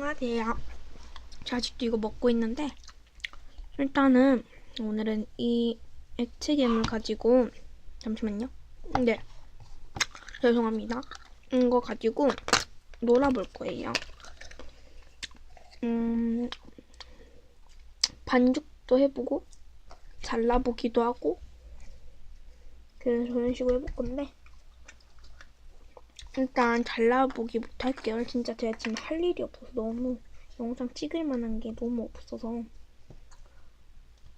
안녕하세요. 저 아직도 이거 먹고 있는데 일단은 오늘은 이 액체괴물 가지고 잠시만요. 네 죄송합니다. 이거 가지고 놀아볼 거예요. 음 반죽도 해보고 잘라보기도 하고 그런 식으로 해볼 건데 일단 잘라보기부터 할게요. 진짜 제가 지금 할 일이 없어서 너무 영상 찍을 만한 게 너무 없어서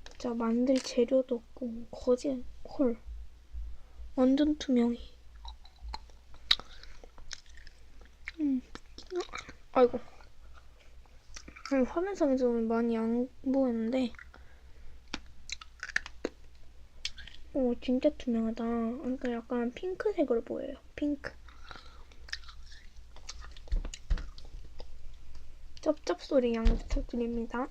진짜 만들 재료도 없고 거짓 헐 완전 투명해. 음 아이고 아니, 화면상에서는 많이 안 보이는데 오 진짜 투명하다. 그러니까 약간 핑크색으로 보여요. 핑크. 쩝쩝 소리 양 부탁드립니다.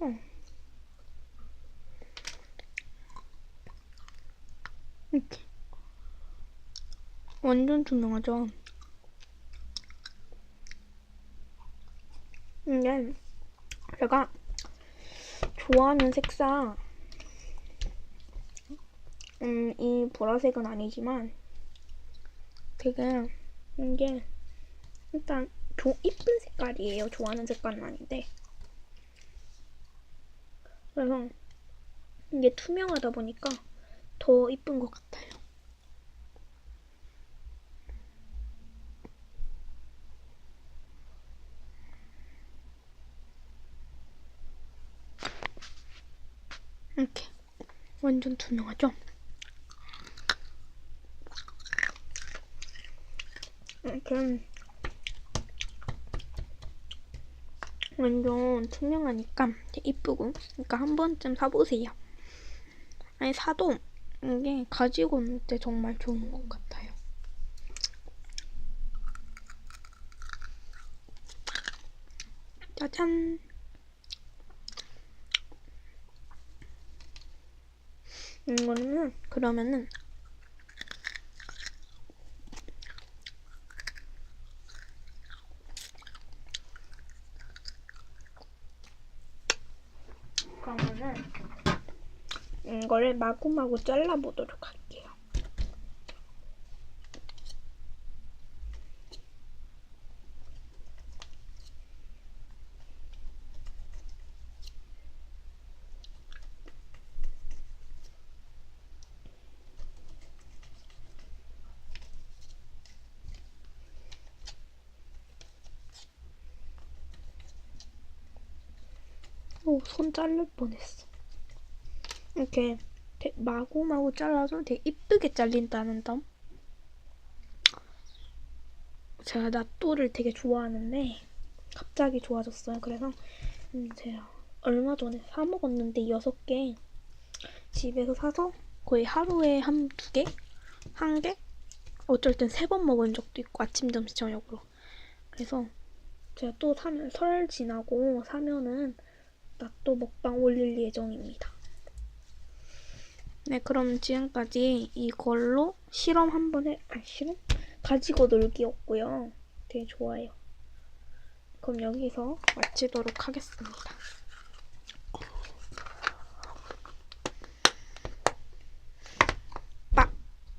어. 완전 투명하죠. 이게 제가 좋아하는 색상 음, 이 보라색은 아니지만 되게 이게 일단 조, 이쁜 색깔이에요. 좋아하는 색깔은 아닌데 그래서 이게 투명하다 보니까 더 이쁜 것 같아요. 이렇게 완전 투명하죠? 이렇게 완전 투명하니까 이쁘고 그러니까 한 번쯤 사보세요. 아니 사도 이게 가지고 올때 정말 좋은 것 같아요. 짜잔. 이거는 그러면은 그러면은 이거를 마구마구 잘라보도록 할게요. 오, 손 자를 뻔했어. 이렇게 되- 마구마구 잘라서 되게 이쁘게 잘린다는 점. 제가 나또를 되게 좋아하는데 갑자기 좋아졌어요. 그래서 음, 제가 얼마 전에 사 먹었는데 여섯 개 집에서 사서 거의 하루에 한 두 개, 한 개, 어쩔 땐 세 번 먹은 적도 있고 아침, 점심, 저녁으로. 그래서 제가 또 사면 설 지나고 사면은 나또 먹방 올릴 예정입니다. 네, 그럼 지금까지 이걸로 실험 한번 해, 아, 실험? 가지고 놀기였고요. 되게 좋아요. 그럼 여기서 마치도록 하겠습니다.